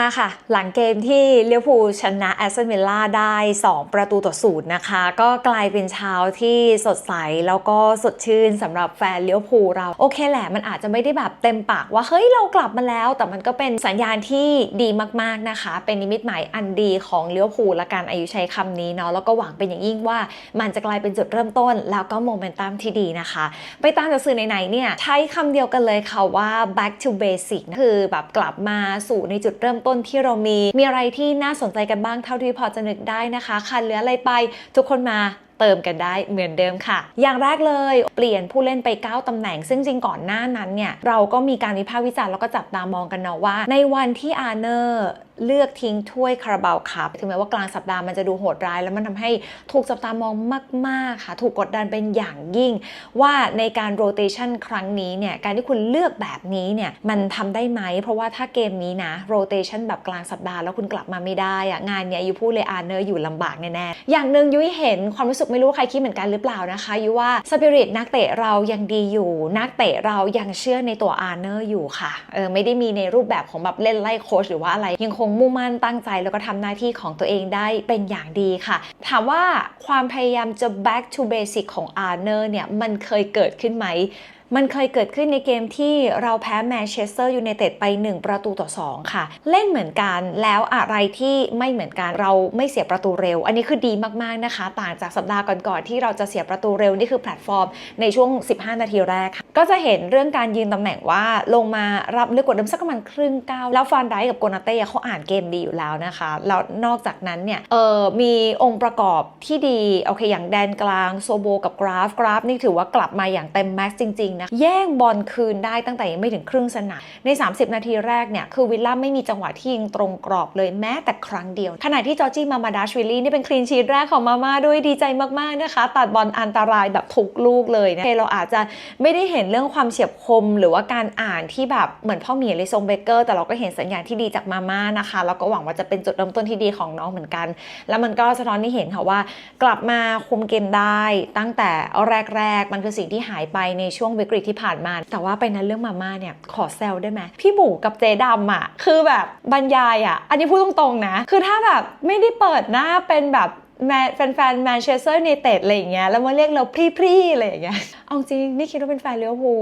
มาค่ะ หลังเกมที่เลี้ยวภูชนะแอสตันวิลล่าได้ 2 ประตูต่อศูนย์นะคะ ก็กลายเป็นเช้าที่สดใส แล้วก็สดชื่นสำหรับแฟนเลี้ยวภูเรา โอเคแหละ มันอาจจะไม่ได้แบบเต็มปากว่า เฮ้ย เรากลับมาแล้ว แต่มันก็เป็นสัญญาณที่ดีมากๆนะคะ เป็นนิมิตหมายอันดีของเลี้ยวภูลละกันอายุใช้คำนี้เนาะแล้วก็หวังเป็นอย่างยิ่งว่ามันจะกลายเป็นจุดเริ่มต้น แล้วก็โมเมนตัมที่ดีนะคะ ไปตามจากสื่อไหนๆเนี่ยใช้คำเดียวกันเลยค่ะว่า back to basic คือแบบกลับมาสู่ในจุดเริ่มต้นที่เรามี มีอะไรที่น่าสนใจกันบ้างเท่าที่พอจะนึกได้นะคะขาดเหลืออะไรไป ทุกคนมาเติมกันได้เหมือนเดิมค่ะ อย่างแรกเลยเปลี่ยนผู้เล่นไป 9 ตำแหน่ง ซึ่งจริงก่อนหน้านั้นเนี่ย เราก็มีการวิพากษ์วิจารณ์แล้วก็จับตามองกันเนาะว่า ในวันที่อาร์เนอร์เลือกทิ้งถ้วยคาราบาวคัพถึงแม้ว่ากลางสัปดาห์มันจะดูโหดร้าย แล้วมันทำให้ถูกจับตามองมาก ๆ ค่ะ ถูกกดดันเป็นอย่างยิ่ง ว่าในการโรเตชันครั้งนี้เนี่ยการที่คุณเลือกแบบนี้เนี่ยมันทำได้ไหม เพราะว่าถ้าเกมนี้นะโรเตชันแบบกลางสัปดาห์แล้วคุณกลับมาไม่ได้อะงานเนี้ยยูพูดเลยอาร์เนอร์อยู่ลำบากแน่ๆอย่างหนึ่งยุ้ยเห็นความรู้สึกไม่รู้ว่าใครคิดเหมือนกันหรือเปล่านะคะยุ้ยว่าสปิริตนักเตะเรายังดีอยู่ นักเตะเรายังเชื่อในตัวอาร์เนอร์อยู่ค่ะเออไม่ได้มีในรูปแบบของแบบเล่นไล่โค้ชหรือว่าอะไรยังคงมุ่งมั่นตั้งใจแล้วก็ทำหน้าที่ของตัวเองได้เป็นอย่างดีค่ะ ถามว่าความพยายามจะ back to basic ของอาร์เนอร์เนี่ยมันเคยเกิดขึ้นไหมมันเคยเกิดขึ้นในเกมที่เราแพ้แมนเชสเตอร์ยูไนเต็ดไป 1 ประตูต่อ 2 ค่ะ เล่นเหมือนกันแล้วอะไรที่ไม่เหมือนกันเราไม่เสียประตูเร็ว อันนี้คือดีมากๆนะคะ ต่างจากสัปดาห์ก่อนๆที่เราจะเสียประตูเร็ว นี่คือแพลตฟอร์มในช่วง 15 นาทีแรกค่ะ ก็จะเห็นเรื่องการยืนตำแหน่งว่าลงมารับลึกกว่าเดิมสักประมาณครึ่งก้าวแล้วฟานไดกับโกนาเต้เขาอ่านเกมดีอยู่แล้วนะคะ แล้วนอกจากนั้นเนี่ยเออมีองค์ประกอบที่ดีโอเคอย่างแดนกลางโซโบกับกราฟกราฟนี่ถือว่ากลับมาอย่างเต็มแม็กซ์จริงๆนะแย่งบอลคืนได้ตั้งแต่ยังไม่ถึงครึ่งสนามใน 30 นาทีแรกเนี่ยคือวิลล่าไม่มีจังหวะที่ยิงตรงกรอบเลยแม้แต่ครั้งเดียวขณะที่จอร์จี้มามาดาชวิลลี่นี่เป็นคลีนชีตแรกของมาม่าด้วยดีใจมากๆนะคะ ตัดบอลอันตรายแบบทุกลูกเลยนะเราอาจจะไม่ได้เห็นเรื่องความเฉียบคมหรือว่าการอ่านที่แบบเหมือนพ่อหมีเลยทรงเบเกอร์แต่เราก็เห็นสัญญาณที่ดีจากมาม่านะคะแล้วก็หวังว่าจะเป็นจุดเริ่มต้นที่ดีของน้องเหมือนกัน แล้วมันก็สะท้อนให้เห็นค่ะว่า กลับมาคุมเกมได้ตั้งแต่แรก ๆ มันคือสิ่งที่หายไปในช่วงวิกฤตที่ผ่านมา แต่ว่าไปนั้นเรื่องมาม่าเนี่ยขอแซวได้ไหมพี่หมูกับเจดำอะคือแบบบรรยายอะอันนี้พูดตรงๆนะ คือถ้าแบบไม่ได้เปิดหน้าเป็นแบบ แมนแฟนแมนเชสเตอร์ยูไนเต็ดอะไรอย่างเงี้ยแล้วมาเรียกเราพรี่ๆอะไรอย่างเงี้ยเอาจริงนี่คิดว่าเป็นแฟนเลี้ยวภู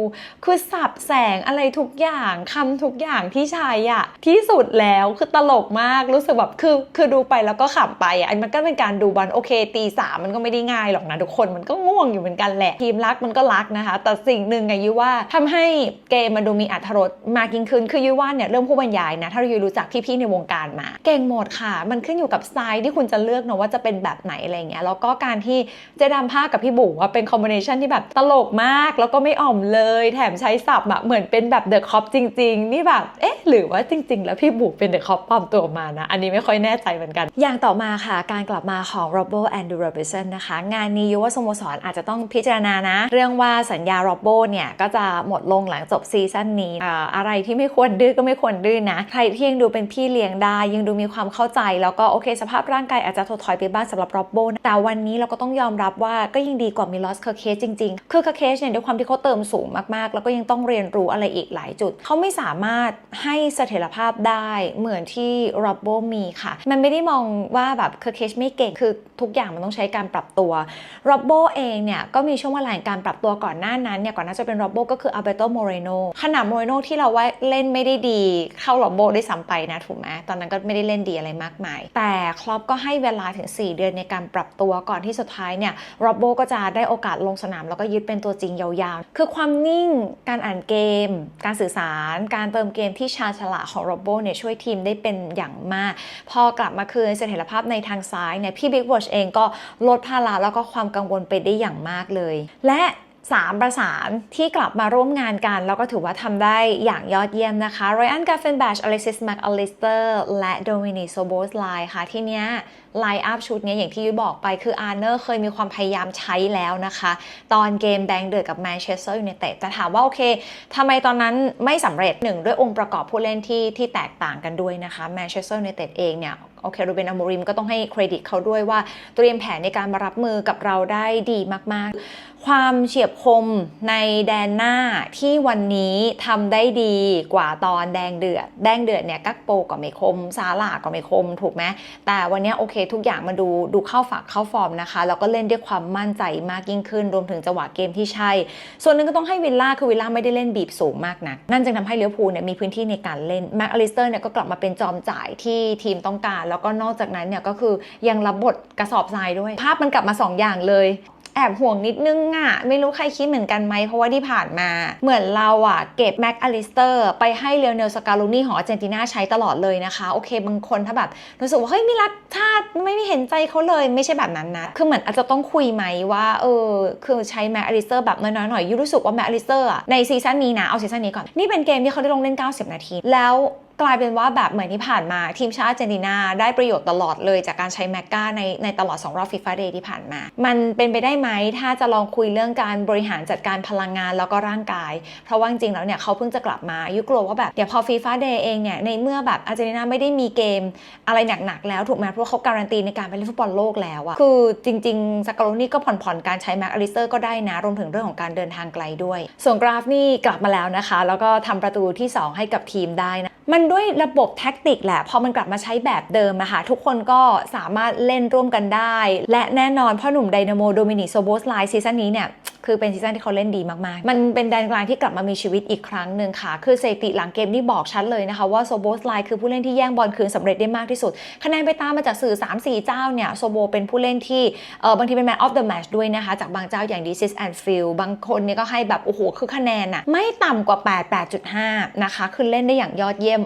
คือสับแสงอะไรทุกอย่างคำทุกอย่างที่ใช้อะที่สุดแล้วคือตลกมากรู้สึกแบบคือคือดูไปแล้วก็ขำไปอะมันก็เป็นการดูบอลโอเคตีสามมันก็ไม่ได้ง่ายหรอกนะทุกคนมันก็ง่วงอยู่เหมือนกันแหละทีมรักมันก็รักนะคะ แต่สิ่งหนึ่งไงยุว่าทำให้เกมมันดูมีอรรถรสมากยิ่งขึ้นคือยุว่าเนี่ยเรื่องผู้บรรยายนะถ้าเรายุรู้จักพี่ๆในวงการมา เก่งหมดค่ะ มันขึ้นอยู่กับสไตล์ที่คุณจะเลือกเนาะว่าจะเป็นแบบไหนอะไรเงี้ยแล้วก็การที่เจดามภาคกับพี่บุ๋ว่าเป็นคอมบิเนชันที่แบบตลกมาก แล้วก็ไม่อ่อมเลยแถมใช้ศัพท์อะเหมือนเป็นแบบเดอะคอปจริง ๆ นี่แบบเอ๊ะหรือว่าจริง ๆ แล้วพี่บุ๋เป็นเดอะคอปปลอมตัวมานะ อันนี้ไม่ค่อยแน่ใจเหมือนกัน อย่างต่อมาค่ะ การกลับมาของโรโบแอนดูโรบิสันนะคะ งานนี้ยุว่าสโมสรอาจจะต้องพิจารณานะ เรื่องว่าสัญญาโรโบเนี่ยก็จะหมดลงหลังจบซีซั่นนี้อ่าอะไรที่ไม่ควรดื้อก็ไม่ควรดื้อนะใครที่ยังดูเป็นพี่เลี้ยงได้ยังดูมีความเข้าใจแล้วก็โอเค สภาพร่างกายอาจจะถดถอยไปบ้างสำหรับโรโบนะแต่วันนี้เราก็ต้องยอมรับว่าก็ยังดีกว่ามีลอสเคอร์เคสจริง ๆ คือเคอร์เคสเนี่ยด้วยความที่เขาเติมสูงมากๆ แล้วก็ยังต้องเรียนรู้อะไรอีกหลายจุด เขาไม่สามารถให้เสถียรภาพได้เหมือนที่โรโบมีค่ะ มันไม่ได้มองว่าแบบเคอร์เคสไม่เก่งคือทุกอย่างมันต้องใช้การปรับตัวโรโบเองเนี่ยก็มีช่วงเวลาแห่งการปรับตัวก่อนหน้านั้นเนี่ยก่อนหน้าจะเป็นโรโบก็คืออัลเบโตโมเรโนขนาดโมเรโนที่เราว่าเล่นไม่ได้ดีเข้าโรโบได้ซ้ำไปนะถูกไหมตอนนั้นก็ไม่ได้เล่นดีอะไรมากมาย แต่คลอปก็ให้เวลาถึง 4 เดือนในการปรับตัวก่อนที่สุดท้ายเนี่ยโรโบก็จะได้โอกาสลงสนาม แล้วก็ยึดเป็นตัวจริงยาวๆ คือความนิ่งการอ่านเกม การสื่อสาร การเติมเกมที่ชาญฉลาดของโรโบเนี่ยช่วยทีมได้เป็นอย่างมาก พอกลับมาคืนเสถียรภาพในทางซ้ายเนี่ยพี่บิ๊กวอชเองก็ลดภาระแล้วก็ความกังวลไปได้อย่างมากเลย และ สามประสานที่กลับมาร่วมงานกัน แล้วก็ถือว่าทำได้อย่างยอดเยี่ยมนะคะรอันกาเฟนแบชอเล็กซิสแมคอลิสเตอร์และโดมินิโซโบสไลค่ะ ที่เนี้ยไลอัพชุดนี้อย่างที่ยุ้ยบอกไปคืออาร์เนอร์เคยมีความพยายามใช้แล้วนะคะ ตอนเกมแบงเดือร์กับแมนเชสเตอร์ยูไนเต็ดแต่ถามว่าโอเคทำไมตอนนั้นไม่สำเร็จหนึ่งด้วยองค์ประกอบผู้เล่นที่ที่แตกต่างกันด้วยนะคะแมนเชสเตอร์ยูไนเต็ดเองเนี่ยโอเครูเบนอโมริมก็ต้องให้เครดิตเขาด้วยว่าเตรียมแผนในการมารับมือกับเราได้ดีมากๆ ความเฉียบคมในแดนหน้าที่วันนี้ทำได้ดีกว่าตอนแดงเดือด แดงเดือดเนี่ยกักโปก็ไม่คม ซาลาก็ไม่คมถูกไหมแต่วันนี้โอเคทุกอย่างมาดูดูเข้าฝักเข้าฟอร์มนะคะ แล้วก็เล่นด้วยความมั่นใจมากยิ่งขึ้น รวมถึงจังหวะเกมที่ใช่ ส่วนหนึ่งก็ต้องให้วิลล่าคือวิลล่าไม่ได้เล่นบีบสูงมากนะนั่นจึงทำให้เลี้ยวภูเนี่ยมีพื้นที่ในการเล่นแม็กอลิสเตอร์เนี่ยก็กลับมาเป็นจอมจ่ายที่ทีมต้องการ แล้วก็นอกจากนั้นเนี่ยก็คือยังรับบทกระสอบทรายด้วย ภาพมันกลับมาสองอย่างเลย แอบห่วงนิดนึงอะไม่รู้ใครคิดเหมือนกันไหมเพราะว่าที่ผ่านมา เหมือนเราอะเก็บแม็กอลิสเตอร์ไปให้เลโอเนลสกาลูนี่ของอาร์เจนตินาใช้ตลอดเลยนะคะ โอเค บางคนถ้าแบบรู้สึกว่า เฮ้ยไม่รักชาติไม่ม่เห็นใจเขาเลยไม่ใช่แบบนั้นนะ คือเหมือนอาจจะต้องคุยไหมว่าเออคือใช้แม็กอลิสเตอร์แบบน้อยๆหน่อยยูรู้สึกว่าแม็กอลิสเตอร์ในซีซั่นนี้นะเอาซีซั่นนี้ก่อนนี่เป็นเกมที่เขาได้ลงเล่น 90 นาที แล้วกลายเป็นว่าแบบเหมือนที่ผ่านมาทีมชาติเจนินาได้ประโยชน์ตลอดเลยจากการใช้แมกกาในในตลอด 2 รอบฟีฟ่าเดย์ที่ผ่านมา มันเป็นไปได้ไหมถ้าจะลองคุยเรื่องการบริหารจัดการพลังงานแล้วก็ร่างกาย เพราะว่าจริงๆแล้วเนี่ยเขาเพิ่งจะกลับมายุกลัวว่าแบบเดี๋ยวพอฟีฟ่าเดย์เองเนี่ยในเมื่อแบบอาร์เจนินาไม่ได้มีเกมอะไรหนักๆแล้วถูกไหมเพราะเขาการันตีในการไปเล่นฟุตบอลโลกแล้วอะคือจริงๆสกาโลนี่ก็ผ่อนๆการใช้แม็กอลิสเตอร์ก็ได้นะรวมถึงเรื่องของการเดินทางไกลด้วย ส่วนกราฟนี่กลับมาแล้วนะคะ แล้วก็ทำประตูที่ 2 ให้กับทีมได้นะ มันด้วยระบบแท็กติกแหละ พอมันกลับมาใช้แบบเดิมอะค่ะ ทุกคนก็สามารถเล่นร่วมกันได้ และแน่นอนพ่อหนุ่มไดนาโมโดมินิโซโบสไลซีซั่นนี้เนี่ย คือเป็นซีซั่นที่เขาเล่นดีมากๆ มันเป็นแดนกลางที่กลับมามีชีวิตอีกครั้งหนึ่งค่ะ คือสถิติหลังเกมนี่บอกชัดเลยนะคะ ว่าโซโบสไลคือผู้เล่นที่แย่งบอลคืนสำเร็จได้มากที่สุด คะแนนไปตามมาจากสื่อ 3-4 เจ้าเนี่ยโซโบเป็นผู้เล่นที่เออบางทีเป็น Man of the Match ด้วยนะคะ จากบางเจ้าอย่าง This is Anfield บางคนเนี่ยก็ให้แบบโอ้โหคือคะแนนอะไม่ต่ำกว่า 8 8.5 นะคะ คือเล่นได้อย่างยอดเยี่ยม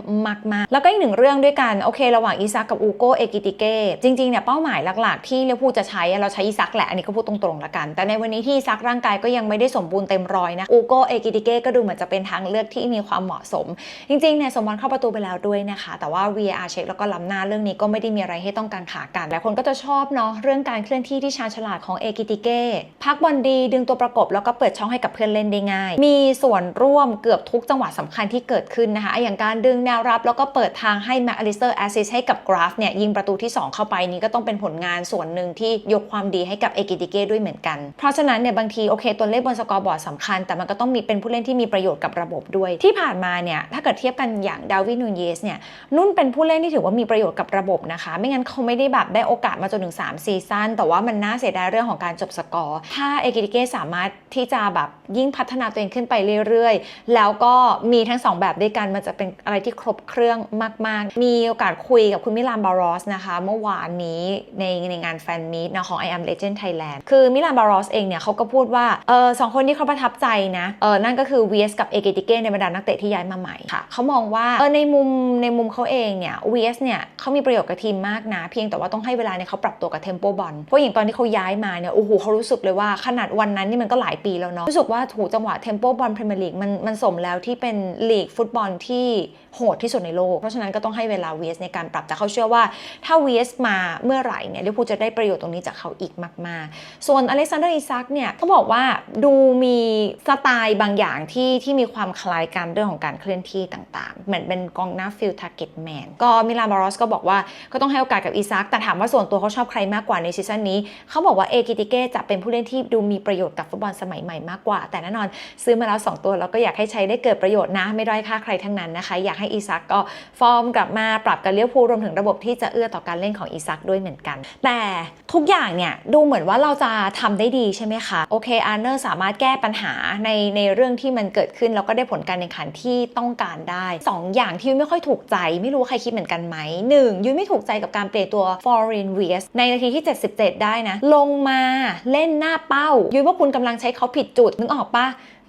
มากๆ แล้วก็อีกหนึ่งเรื่องด้วยกันโอเค ระหว่างอีซักกับอูโกเอกิติเก้จริงๆเนี่ยเป้าหมายหลักๆ ที่เลี้ยวพูจะใช้เราใช้อีซักแหละอันนี้ก็พูดตรงๆละกัน แต่ในวันนี้ที่อีซักร่างกายก็ยังไม่ได้สมบูรณ์เต็มร้อยนะอูโกเอกิติเก้ก็ดูเหมือนจะเป็นทางเลือกที่มีความเหมาะสม จริงๆเนี่ยสมบัติเข้าประตูไปแล้วด้วยนะคะ แต่ว่า VR เช็คแล้วก็ล้ำหน้าเรื่องนี้ก็ไม่ได้มีอะไรให้ต้องการขากันหลายคนก็จะชอบเนาะเรื่องการเคลื่อนที่ที่ชาญฉลาดของเอกิติเก้พักบอลดีดึงตัวประกบแล้วก็เปิดช่องให้กับเพื่อนเล่นได้ง่าย มีส่วนร่วมเกือบทุกจังหวะสำคัญที่เกิดขึ้นนะคะ อย่างการดึงแนวรับแล้วก็เปิดทางให้แม็กอลิสเตอร์แอสซิสให้กับกราฟเนี่ยยิงประตูที่ 2 เข้าไปนี้ก็ต้องเป็นผลงานส่วนหนึ่งที่ยกความดีให้กับเอกิติเก้ด้วยเหมือนกัน เพราะฉะนั้นเนี่ยบางทีโอเคตัวเลขบนสกอร์บอร์ดสำคัญ แต่มันก็ต้องมีเป็นผู้เล่นที่มีประโยชน์กับระบบด้วย ที่ผ่านมาเนี่ยถ้าเกิดเทียบกันอย่างดาวินนูเยสเนี่ยนุ่นเป็นผู้เล่นที่ถือว่ามีประโยชน์กับระบบนะคะ ไม่งั้นเขาไม่ได้แบบได้โอกาสมาจนถึง3ซีซั่นแต่ว่ามันน่าเสียดายเรื่องของการจบสกอร์ ถ้าเอกิติเกสามารถที่จะแบบยิ่งพัฒนาตัวเองขึ้นไปเรื่อยๆ แล้วก็มีทั้งสองแบบด้วยกันมันจะเป็นอะไรที่ครบเครื่องมาก ๆ มีโอกาสคุยกับคุณมิลานบารอสนะคะ เมื่อวานนี้ในในงานแฟนมีตนะของ I am Legend Thailand คือมิลานบารอสเองเนี่ยเขาก็พูดว่าเออสองคนที่เขาประทับใจนะเออนั่นก็คือ VS กับเอเกติเก้ในบรรดานักเตะที่ย้ายมาใหม่ค่ะเขามองว่าเออในมุมในมุมเขาเองเนี่ย VS เนี่ยเขามีประโยชน์กับทีมมากนะ เพียงแต่ว่าต้องให้เวลาเนี่ยเขาปรับตัวกับเทมโปบอลเพราะอย่างตอนที่เขาย้ายมาเนี่ยโอ้โหเขารู้สึกเลยว่าขนาดวันนั้นนี่มันก็หลายปีแล้วเนาะรู้สึกว่าถูกจังหวะเทมโปบอลพรีเมียร์ลีกมันมันสมแล้วที่เป็นลีกฟุตบอลที่โหดที่สุดในโลก เพราะฉะนั้นก็ต้องให้เวลา VS ในการปรับแต่เขาเชื่อว่าถ้า VS มาเมื่อไหร่เนี่ยลิเวอร์พูลจะได้ประโยชน์ตรงนี้จากเขาอีกมาก ๆ ส่วนอเล็กซานเดอร์อิซักเนี่ยเขาบอกว่าดูมีสไตล์บางอย่างที่ที่มีความคล้ายกันเรื่องของการเคลื่อนที่ต่างๆ เหมือนเป็นกองหน้าฟิลทาร์เก็ตแมนก็มิลานบารอสก็บอกว่าก็ต้องให้โอกาสกับอิซักแต่ถามว่าส่วนตัวเขาชอบใครมากกว่าในซีซั่นนี้ เขาบอกว่าเอกิติเก้จะเป็นผู้เล่นที่ดูมีประโยชน์กับฟุตบอลสมัยใหม่มากกว่า แต่แน่นอนซื้อมาแล้วสองตัวแล้วก็อยากให้ใช้ได้เกิดประโยชน์นะ ไม่ด้อยค่าใครทั้งนั้นนะคะ อยากให้อิซักก็ฟอร์มกลับมาปรับกับเลี้ยวภูรวมถึงระบบที่จะเอื้อต่อการเล่นของอิซักด้วยเหมือนกัน แต่ทุกอย่างเนี่ยดูเหมือนว่าเราจะทำได้ดีใช่ไหมคะโอเคอาร์เนอร์สามารถแก้ปัญหาในในเรื่องที่มันเกิดขึ้น แล้วก็ได้ผลการแข่งขันที่ต้องการได้สองอย่างที่ยุ้ยไม่ค่อยถูกใจ ไม่รู้ว่าใครคิดเหมือนกันไหมหนึ่งยุ้ยไม่ถูกใจกับการเปลี่ยนตัว Foreign v s ในนาทีที่ 77 ได้นะ ลงมาเล่นหน้าเป้า ยุ้ยว่าคุณกำลังใช้เขาผิดจุดนึกออกปะ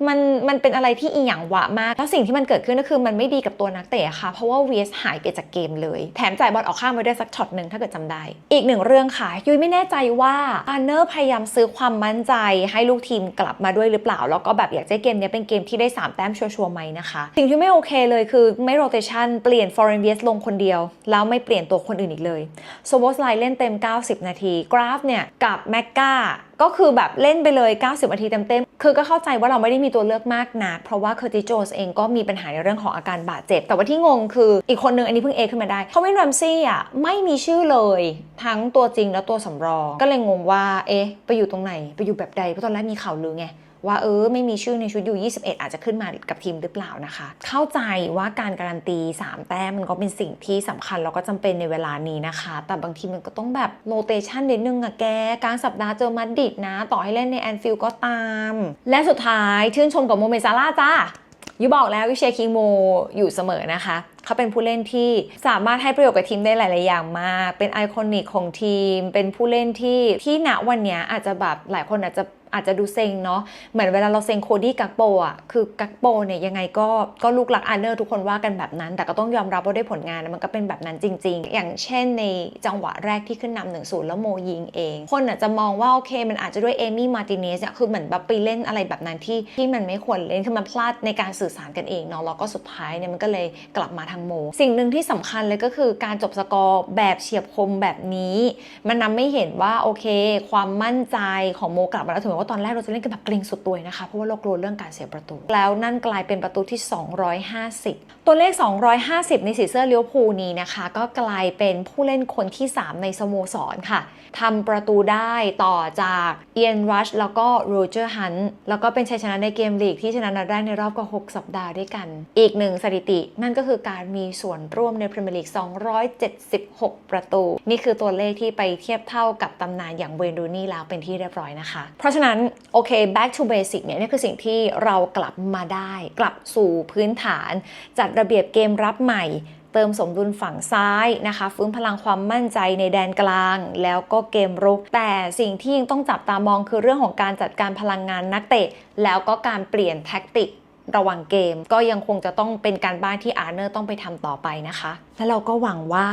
มันมันเป็นอะไรที่อีหยังหวะมาก แล้วสิ่งที่มันเกิดขึ้นก็คือมันไม่ดีกับตัวนักเตะค่ะ เพราะว่า VS หายไปจากเกมเลย แถมจ่ายบอลออกข้างไปได้สักช็อตหนึ่งถ้าเกิดจำได้ อีกหนึ่งเรื่องค่ะ ยุ้ยไม่แน่ใจว่าอาร์เนอร์พยายามซื้อความมั่นใจ ให้ลูกทีมกลับมาด้วยหรือเปล่า แล้วก็แบบอยากจะให้เกมนี้เป็นเกมที่ได้ 3 แต้มชัวร์ๆไหมนะคะ สิ่งที่ไม่โอเคเลยคือไม่โรเตชันเปลี่ยน Foreign VS ลงคนเดียว แล้วไม่เปลี่ยนตัวคนอื่นอีกเลยโซโบสไลเล่นเต็ม 90 นาที กราฟเนี่ยกับแมกกา ก็คือแบบเล่นไปเลย 90 นาทีเต็มๆ คือก็เข้าใจว่าเราไม่ได้มีตัวเลือกมากนัก เพราะว่าเคอร์ติโจสเองก็มีปัญหาในเรื่องของอาการบาดเจ็บ แต่ว่าที่งงคืออีกคนนึงอันนี้เพิ่งเอขึ้นมาได้เขาวินแรมซี่อะไม่มีชื่อเลย ทั้งตัวจริงและตัวสำรอง ก็เลยงงว่าเอ๊ะไปอยู่ตรงไหน ไปอยู่แบบใดเพราะตอนแรกมีข่าวลือไง ว่าเออไม่มีชื่อในชุดยู21 อาจจะขึ้นมากับทีมหรือเปล่านะคะ เข้าใจว่าการการันตี 3 แต้มมันก็เป็นสิ่งที่สำคัญแล้วก็จำเป็นในเวลานี้นะคะ แต่บางทีมันก็ต้องแบบโรเตชันนิดนึงอะแกกลางสัปดาห์เจอมาดิดนะ ต่อให้เล่นในแอนฟิลก็ตาม และสุดท้ายชื่นชมกับโมเมซาร่าจ้ายูบอกแล้ววิเชียร์คิงโมอยู่เสมอนะคะ เขาเป็นผู้เล่นที่สามารถให้ประโยชน์กับทีมได้หลาย ๆ อย่างมาก เป็นไอคอนิกของทีม เป็นผู้เล่นที่ที่ณวันนี้อาจจะแบบหลายคนอาจจะ อาจจะดูเซ็งเนาะเหมือนเวลาเราเซ็งโคดี้กักโปอะคือกักโปเนี่ยยังไงก็ก็ลูกหลักอาร์เนอร์ทุกคนว่ากันแบบนั้น แต่ก็ต้องยอมรับว่าได้ผลงานมันก็เป็นแบบนั้นจริง ๆ อย่างเช่นในจังหวะแรกที่ขึ้นนำหนึ่งศูนย์แล้วโมยิงเอง คนอาจจะมองว่าโอเค มันอาจจะด้วยเอมี่มาร์ติเนสเนี่ยคือเหมือนแบบไปเล่นอะไรแบบนั้นที่ที่มันไม่ควรเล่นคือมันพลาดในการสื่อสารกันเองเนาะแล้วก็สุดท้ายเนี่ยมันก็เลยกลับมาทางโม สิ่งหนึ่งที่สำคัญเลยก็คือการจบสกอร์แบบเฉียบคมแบบนี้ มันนำไม่เห็นว่าโอเค ความมั่นใจของโมกลับมาแล้วถึงแม้ว่าตอนแรกเราจะเล่นกันแบบเกรงสุดตัวนะคะ เพราะว่าเรากลัวเรื่องการเสียประตู แล้วนั่นกลายเป็นประตูที่ 250 ตัวเลข 250 ในสีเสื้อเลี้ยวภูนี้นะคะ ก็กลายเป็นผู้เล่นคนที่ 3 ในสโมสรค่ะทำประตูได้ต่อจากเอียนรัชแล้วก็โรเจอร์ฮันแล้วก็เป็นชัยชนะในเกมลีกที่ชนะนัดแรกในรอบก็6สัปดาห์ด้วยกัน อีกหนึ่งสถิติ นั่นก็คือการมีส่วนร่วมในพรีเมียร์ลีก 276 ประตู นี่คือตัวเลขที่ไปเทียบเท่ากับตำนานอย่างเวนรูนี่แล้วเป็นที่เรียบร้อยนะคะ เพราะฉะนั้นโอเค back to basic เนี่ยนี่คือสิ่งที่เรากลับมาได้ กลับสู่พื้นฐาน จัดระเบียบเกมรับใหม่ เติมสมดุลฝั่งซ้ายนะคะ ฟื้นพลังความมั่นใจในแดนกลาง แล้วก็เกมรุก แต่สิ่งที่ยังต้องจับตามองคือเรื่องของการจัดการพลังงานนักเตะ แล้วก็การเปลี่ยนแท็กติกระหว่างเกมก็ยังคงจะต้องเป็นการบ้านที่อาร์เนอร์ต้องไปทำต่อไปนะคะ และเราก็หวังว่า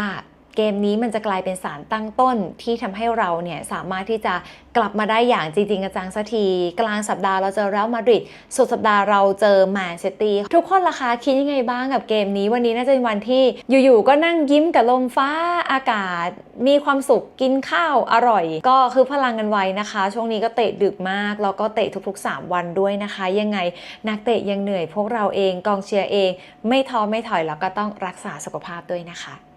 เกมนี้มันจะกลายเป็นสารตั้งต้นที่ทำให้เราเนี่ยสามารถที่จะกลับมาได้อย่างจริงๆจังสักที กลางสัปดาห์เราเจอเรอัลมาดริดสุดสัปดาห์เราเจอแมนซิตี้ทุกคนราคาคิดยังไงบ้างกับเกมนี้ วันนี้น่าจะเป็นวันที่อยู่ๆก็นั่งยิ้มกับลมฟ้าอากาศ มีความสุขกินข้าวอร่อย ก็คือพลังกันไว้นะคะ ช่วงนี้ก็เตะดึกมากแล้วก็เตะทุกๆ 3 วันด้วยนะคะ ยังไงนักเตะยังเหนื่อยพวกเราเองกองเชียร์เอง ไม่ท้อไม่ถอยแล้วก็ต้องรักษาสุขภาพด้วยนะคะ